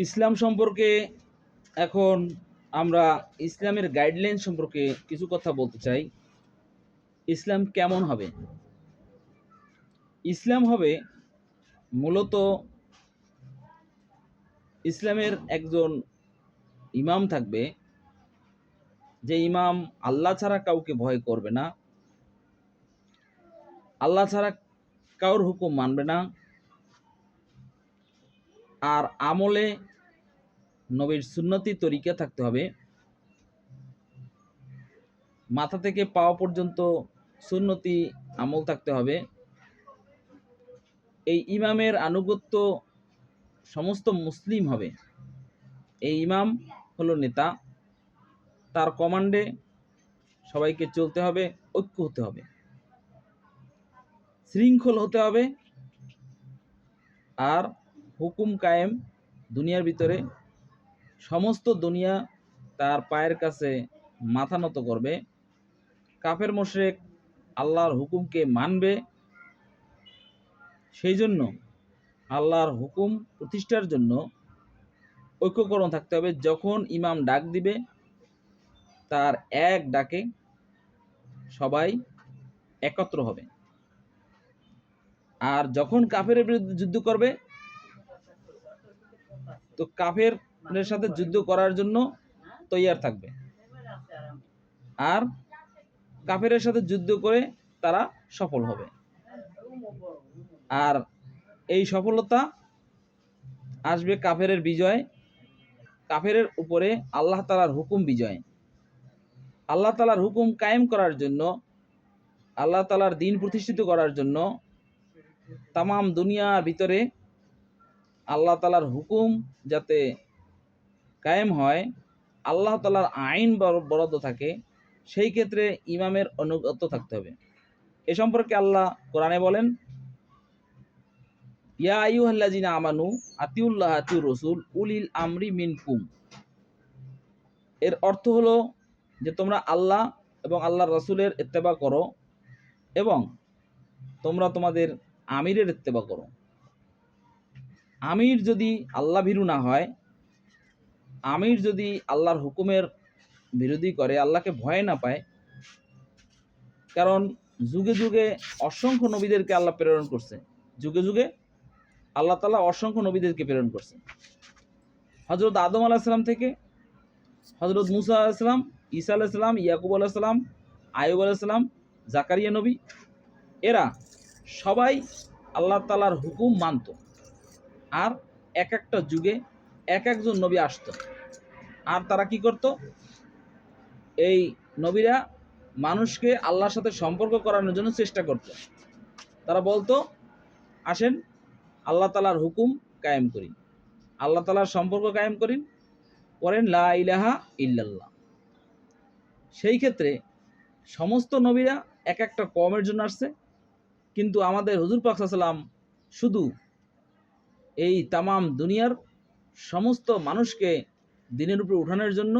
ইসলাম সম্পর্কে এখন আমরা ইসলামের গাইডলাইন সম্পর্কে কিছু কথা বলতে চাই। ইসলাম কেমন হবে? ইসলাম হবে মূলত ইসলামের একজন ইমাম থাকবে। যে ইমাম আল্লাহ ছাড়া কাউকে ভয় করবে না। আল্লাহ ছাড়া কারোর হুকুম মানবে না। আর আমলে নবীর সুন্নতি তরিকা থাকতে হবে। মাথা থেকে পাওয়া পর্যন্ত সুন্নতি আমল থাকতে হবে। এই ইমামের আনুগত্য সমস্ত মুসলিম হবে। এই ইমাম হলো নেতা। তার কমান্ডে সবাইকে চলতে হবে, ঐক্য হতে হবে। শৃঙ্খল হতে হবে। আর হুকুম কায়েম দুনিয়ার ভিতরে সমস্ত দুনিয়া তার পায়ের কাছে মাথা নত করবে। কাফের মোশেক আল্লাহর হুকুমকে মানবে। সেই জন্য আল্লাহর হুকুম প্রতিষ্ঠার জন্য ঐক্যকরণ থাকতে হবে। যখন ইমাম ডাক দিবে, তার এক ডাকে সবাই একত্র হবে। আর যখন কাফের বিরুদ্ধে যুদ্ধ করবে, তো কাফের সাথে যুদ্ধ করার জন্য তৈয়ার থাকবে। আর কাফেরের সাথে যুদ্ধ করে তারা সফল হবে। আর এই সফলতা আসবে কাফেরের বিজয়, কাফেরের উপরে আল্লাহ তালার হুকুম বিজয়। আল্লাহ তালার হুকুম কায়েম করার জন্য, আল্লাহ তালার দিন প্রতিষ্ঠিত করার জন্য তামাম দুনিয়ার ভিতরে আল্লাহ তালার হুকুম যাতে কায়েম হয়, আল্লাহ তালার আইন বর- বরাদ্দ থাকে, সেই ক্ষেত্রে ইমামের অনুগত থাকতে হবে। এ সম্পর্কে আল্লাহ কোরআনে বলেন, ইয়া আইয়ুহাল্লাযিনা আমানু আতিউল্লাহ আতিউর রসুল উলিল আমরি মিন মিনকুম। এর অর্থ হলো যে তোমরা আল্লাহ এবং আল্লাহর রসুলের ইত্তেবা করো এবং তোমরা তোমাদের আমিরের ইত্তেবা করো। আমির যদি আল্লাহ ভীরু না হয় আমির যদি আল্লাহর হুকুমের বিরোধী করে, আল্লাহকে ভয় না পায়, কারণ যুগে যুগে অসংখ্য নবীদেরকে আল্লাহ প্রেরণ করছে। যুগে যুগে আল্লাহ তালা অসংখ্য নবীদেরকে প্রেরণ করছে। হজরত আদম আলাহিসাম থেকে হজরত মুসা আলাহিসাম ঈসা আলাহিসাম ইয়াকুব আলাহিসাম আয়ুব আলাহিসাম জাকারিয়া নবী, এরা সবাই আল্লাহ তালার হুকুম মানত। আর এক একটা যুগে এক একজন নবী আসতো। আর তারা কি করত? এই নবীরা মানুষকে আল্লাহর সাথে সম্পর্ক করানোর জন্য চেষ্টা করত। তারা বলতো, আসেন, আল্লাহ তালার হুকুম কায়েম করি। আল্লাহ তালার সম্পর্ক কায়েম করি। করেন লা ইলাহা ইল্লাল্লাহ। সেই ক্ষেত্রে সমস্ত নবীরা এক একটা কমের জন্য আসছে। কিন্তু আমাদের হুজুর পাকসাল্লাম শুধু এই তামাম দুনিয়ার সমস্ত মানুষকে দিনের উপর উঠানোর জন্য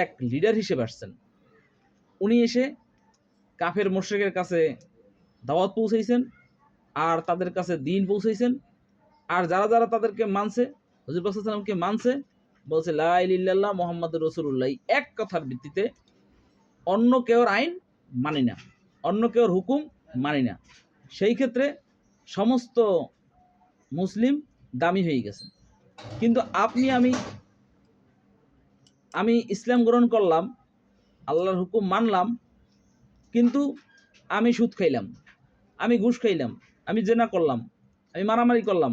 এক লিডার হিসেবে আসছেন। উনি এসে কাফের মোশরেকের কাছে দাওয়াত পৌঁছাইছেন আর তাদের কাছে দিন পৌঁছাইছেন। আর যারা যারা তাদেরকে মানছে, হজুর পাকসাল্লামকে মানছে, বলছে লাইল্লাহ মোহাম্মদ রসুল্লাহ এক কথার ভিত্তিতে অন্য কেউর আইন মানি না, অন্য কেউর হুকুম মানি না। সেই ক্ষেত্রে সমস্ত মুসলিম দামি হয়ে গেছে। কিন্তু আপনি আমি আমি ইসলাম গ্রহণ করলাম, আল্লাহর হুকুম মানলাম, কিন্তু আমি সুদ খাইলাম, আমি ঘুষ খাইলাম, আমি জেনা করলাম, আমি মারামারি করলাম,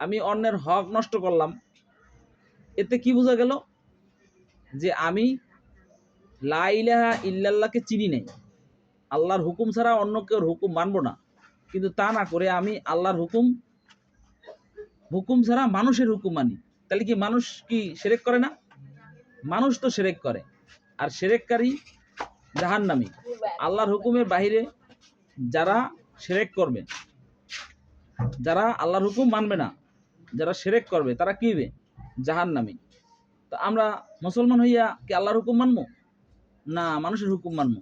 আমি অন্যের হক নষ্ট করলাম, এতে কি বোঝা গেল? যে আমি লা ইলাহা ইল্লাল্লাহকে চিনি নাই। আল্লাহর হুকুম ছাড়া অন্য কেউর হুকুম মানবো না। কিন্তু তা না করে আমি আল্লাহর হুকুম হুকুম ছাড়া মানুষের হুকুম মানি। তাহলে কি মানুষ কি সেরেক করে না? মানুষ তো সেরেক করে। আর সেরেককারী জাহান্নামী। আল্লাহর হুকুমের বাইরে যারা সেরেক করবে, যারা আল্লাহর হুকুম মানবে না, যারা সেরেক করবে, তারা কি হবে? জাহান্নামী। তো আমরা মুসলমান হইয়া কি আল্লাহর হুকুম মানবো? না, মানুষের হুকুম মানবো।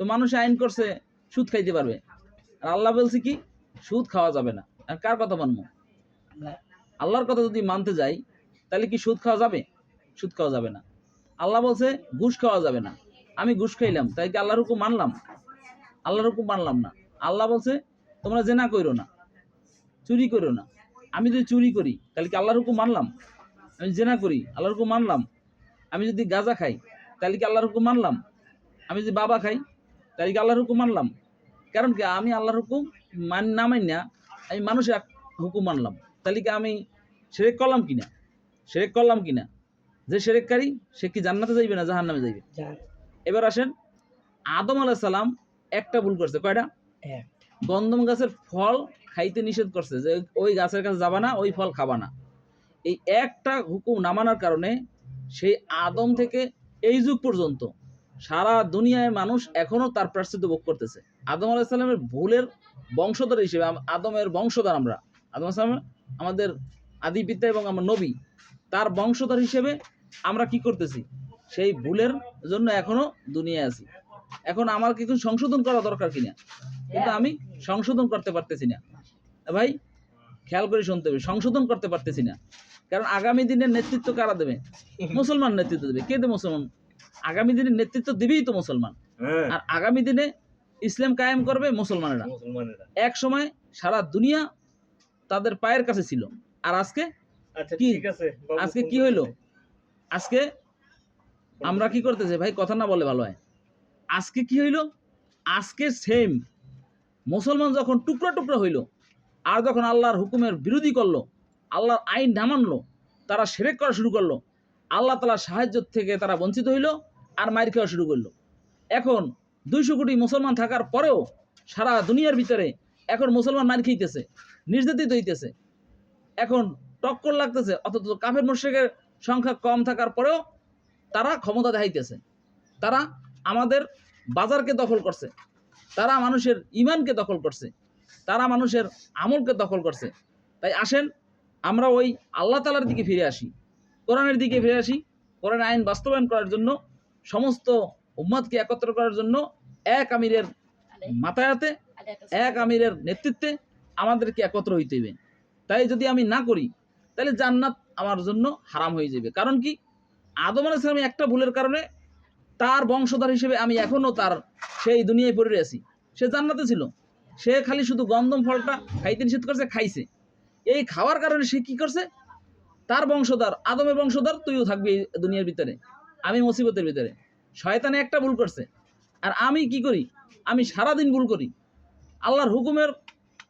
তো মানুষ আইন করছে, সুদ খাইতে পারবে। আর আল্লাহ বলছে কি, সুদ খাওয়া যাবে না। আর কার কথা মানবো? আল্লাহর কথা যদি মানতে যাই, তাহলে কি সুদ খাওয়া যাবে? সুদ খাওয়া যাবে না। আল্লাহ বলছে, ঘুষ খাওয়া যাবে না। আমি ঘুষ খাইলাম, তাই কি আল্লাহর হুকুম মানলাম? আল্লাহর হুকুম মানলাম না। আল্লাহ বলছে, তোমরা জেনা করো না, চুরি করো না। আমি যদি চুরি করি, তাহলে কি আল্লাহর হুকুম মানলাম? আমি জেনা করি, আল্লাহর হুকুম মানলাম। আমি যদি গাঁজা খাই, তাহলে কি আল্লাহর হুকুম মানলাম? আমি যদি বাবা খাই, তাহলে কি আল্লাহর হুকুম মানলাম? কারণ কি, আমি আল্লাহর হুকুম মান, না মানি না আমি মানুষের হুকুম মানলাম। তাহলে কি আমি সেরেক করলাম কিনা? সেরেক করলাম কিনা? যে সেরেককারী সে কি জান্নাতে যাইবে না জাহান্নামে যাইবে? এবার আসেন আদম সালাম একটা ভুল করছে। কয়টা? গন্ধম গাছের ফল খাইতে নিষেধ করছে যে ওই গাছের কাছে যাবা না ওই ফল খাবা না। এই একটা হুকুম না মানার কারণে সেই আদম থেকে এই যুগ পর্যন্ত সারা দুনিয়ায় মানুষ এখনও তার প্রাশ্চিত্য ভোগ করতেছে। আদম আলাইসাল্লামের ভুলের বংশধর হিসেবে আদমের বংশধর আমরা। আদম আলাইসালাম আমাদের আদি পিতা এবং আমার নবী তার বংশধর হিসেবে আমরা কি করতেছি? সেই ভুলের জন্য এখনও দুনিয়ায় আছি। এখন আমার কিছু সংশোধন করা দরকার কিনা? কিন্তু আমি সংশোধন করতে পারতেছি না। ভাই খেয়াল করে শুনতে হবে সংশোধন করতে পারতেছি না। কারণ আগামী দিনের নেতৃত্ব কারা দেবে? মুসলমান নেতৃত্ব দেবে। কে দেবে মুসলমান? আগামী দিনের নেতৃত্ব দেবেই তো মুসলমান। হ্যাঁ। আর আগামী দিনে ইসলাম কায়েম করবে মুসলমানেরা। মুসলমানেরা। এক সময় সারা দুনিয়া তাদের পায়ের কাছে ছিল। আর আজকে আচ্ছা কি? আজকে কি হইল? আজকে আমরা কি করতেছি? ভাই কথা না বলে ভালো হয়। আজকে কি হইল? আজকে সেম মুসলমান যখন টুকরা টুকরা হইল আর যখন আল্লাহর হুকুমের বিরোধী করল আল্লাহর আইন না মানলো তারা সেরেক করা শুরু করল আল্লাহ তালার সাহায্য থেকে তারা বঞ্চিত হইল আর মাইর খাওয়া শুরু করল। এখন দুইশো কোটি মুসলমান থাকার পরেও সারা দুনিয়ার ভিতরে এখন মুসলমান মার খাইতেছে। নির্যাতিত হইতেছে। এখন টক্কর লাগতেছে, অথচ কাফের মুশ্রিকের সংখ্যা কম থাকার পরেও তারা ক্ষমতা দেখাইতেছে। তারা আমাদের বাজারকে দখল করছে। তারা মানুষের ইমানকে দখল করছে। তারা মানুষের আমলকে দখল করছে। তাই আসেন, আমরা ওই আল্লাহ তালার দিকে ফিরে আসি। কোরআনের দিকে ফিরে আসি। কোরআন আইন বাস্তবায়ন করার জন্য, সমস্ত উম্মাদকে একত্র করার জন্য এক আমিরের মাতায়াতে এক আমিরের নেতৃত্বে আমাদেরকে একত্র হইতে হবে তাই যদি আমি না করি, তাহলে জান্নাত আমার জন্য হারাম হয়ে যাবে। কারণ কি? আদম আলাইহিস সালামের একটা ভুলের কারণে তার বংশধর হিসেবে আমি এখনও তার সেই দুনিয়ায় পড়ে আছি। সে জান্নাতে ছিল। সে খালি শুধু গন্ধম ফলটা খাইতে নিষেধ করছে, খাইছে। এই খাওয়ার কারণে সে কি করছে? তার বংশধর, আদমের বংশধর তুইও থাকবি এই দুনিয়ার ভিতরে। আমি মুসিবতের ভিতরে। শয়তানে একটা ভুল করছে। আর আমি কি করি? আমি সারাদিন ভুল করি। আল্লাহর হুকুমের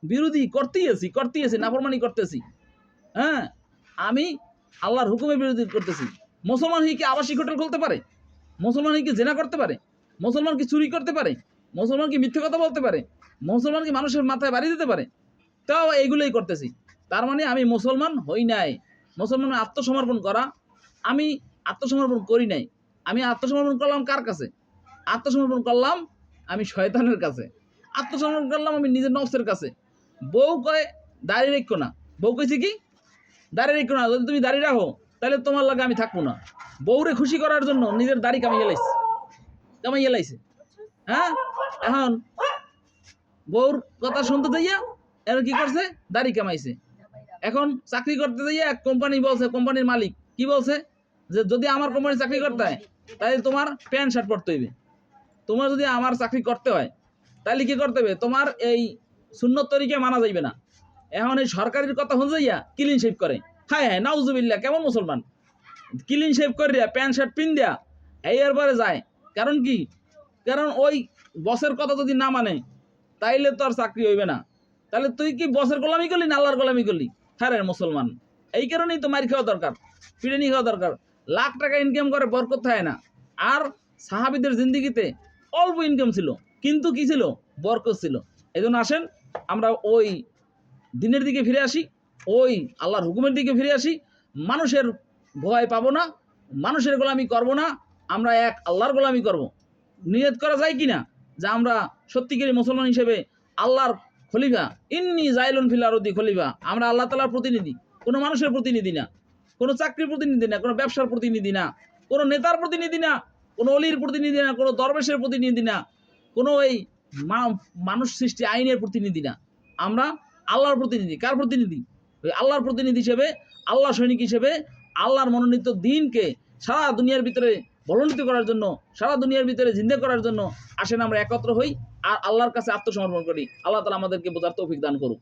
বিরোধী করতেই আছি করতেই আছি নাফরমানি করতেছি। হ্যাঁ? আমি আল্লাহর হুকুমের বিরোধী করতেছি। মুসলমান হয়ে কি আবাসিক হোটেল খুলতে পারে? মুসলমান হয়ে কি জেনা করতে পারে? মুসলমান কি চুরি করতে পারে? মুসলমান কি মিথ্যে কথা বলতে পারে? মুসলমান কি মানুষের মাথায় বাড়ি দিতে পারে? তাও এইগুলোই করতেছি। তার মানে আমি মুসলমান হই নাই। মুসলমান আত্মসমর্পণ করা, আমি আত্মসমর্পণ করি নাই। আমি আত্মসমর্পণ করলাম কার কাছে? আত্মসমর্পণ করলাম আমি শয়তানের কাছে। আত্মসমর্পণ করলাম আমি নিজের নফসের কাছে। বউ কয় দাঁড়িয়ে রেখো না। বউ কইছে কি? দাঁড়িয়ে রেখো না, যদি তুমি দাঁড়িয়ে রাখো, তাহলে তোমার লাগে আমি থাকব না। বউরে খুশি করার জন্য নিজের দাড়ি কামাই এলাইছে কামাই এলাইছে হ্যাঁ? এখন বউর কথা শুনতে যাইয়া, এর কি করছে? দাড়ি কামাইছে। এখন চাকরি করতে যাইয়া এক কোম্পানি বলছে কোম্পানির মালিক। কি বলছে? যে যদি আমার কোম্পানি চাকরি করতে হয়, তাহলে তোমার প্যান্ট, শার্ট পরতে হইবে। তোমার যদি আমার চাকরি করতে হয়, তাহলে কি করতে হবে? তোমার এই সুন্নত তরিকে মানা যাইবে না। এখন এই সরকারের কথা হইয়া ক্লিন শেভ করে। হ্যাঁ হ্যাঁ নাউজুবিল্লা কেমন মুসলমান? ক্লিন শেভ করিয়া প্যান্ট শার্ট পিন দেয়া এই এরপরে যায়। কারণ কি? কারণ ওই বসের কথা যদি না মানে তাইলে তো আর চাকরি হইবে না। তাহলে তুই কি বসের গোলামি করলি না আল্লাহর গোলামি করলি? হ্যাঁ রে মুসলমান, এই কারণেই তো মার খাওয়া দরকার, পিড়ানি খাওয়া দরকার। লাখ টাকা ইনকাম করে, বরকত হয় না। আর সাহাবিদের জিন্দিগিতে অল্প ইনকাম ছিল, কিন্তু কি ছিল? বরকত ছিল। এই আসেন আমরা ওই দিনের দিকে ফিরে আসি, ওই আল্লাহর হুকুমের দিকে ফিরে আসি, মানুষের ভয় পাবো না, মানুষের গোলামি করব না, আমরা এক আল্লাহর গোলামি করব। নিয়ত করা যায় কি না যে আমরা সত্যিকারী মুসলমান হিসেবে আল্লাহর খলিফা। ইন্নি জাইলুন ফিল আরদি খলিফা। আমরা আল্লাহ তালার প্রতিনিধি। কোনো মানুষের প্রতিনিধি না। কোনো চাকরির প্রতিনিধি না। কোনো ব্যবসার প্রতিনিধি না। কোনো নেতার প্রতিনিধি না। কোনো অলির প্রতিনিধি না। কোনো দরবেশের প্রতিনিধি না। কোনো এই মানুষ সৃষ্টি আইনের প্রতিনিধি না। আমরা আল্লাহর প্রতিনিধি। কার প্রতিনিধি? ওই আল্লাহর প্রতিনিধি হিসেবে, আল্লাহ সৈনিক হিসেবে আল্লাহর মনোনীত দিনকে সারা দুনিয়ার ভিতরে বলনিত করার জন্য, সারা দুনিয়ার ভিতরে জিন্দে করার জন্য আসেন আমরা একত্র হই আর আল্লাহর কাছে আত্মসমর্পণ করি। আল্লাহ তালা আমাদেরকে বোঝার তৌফিক দান করুক।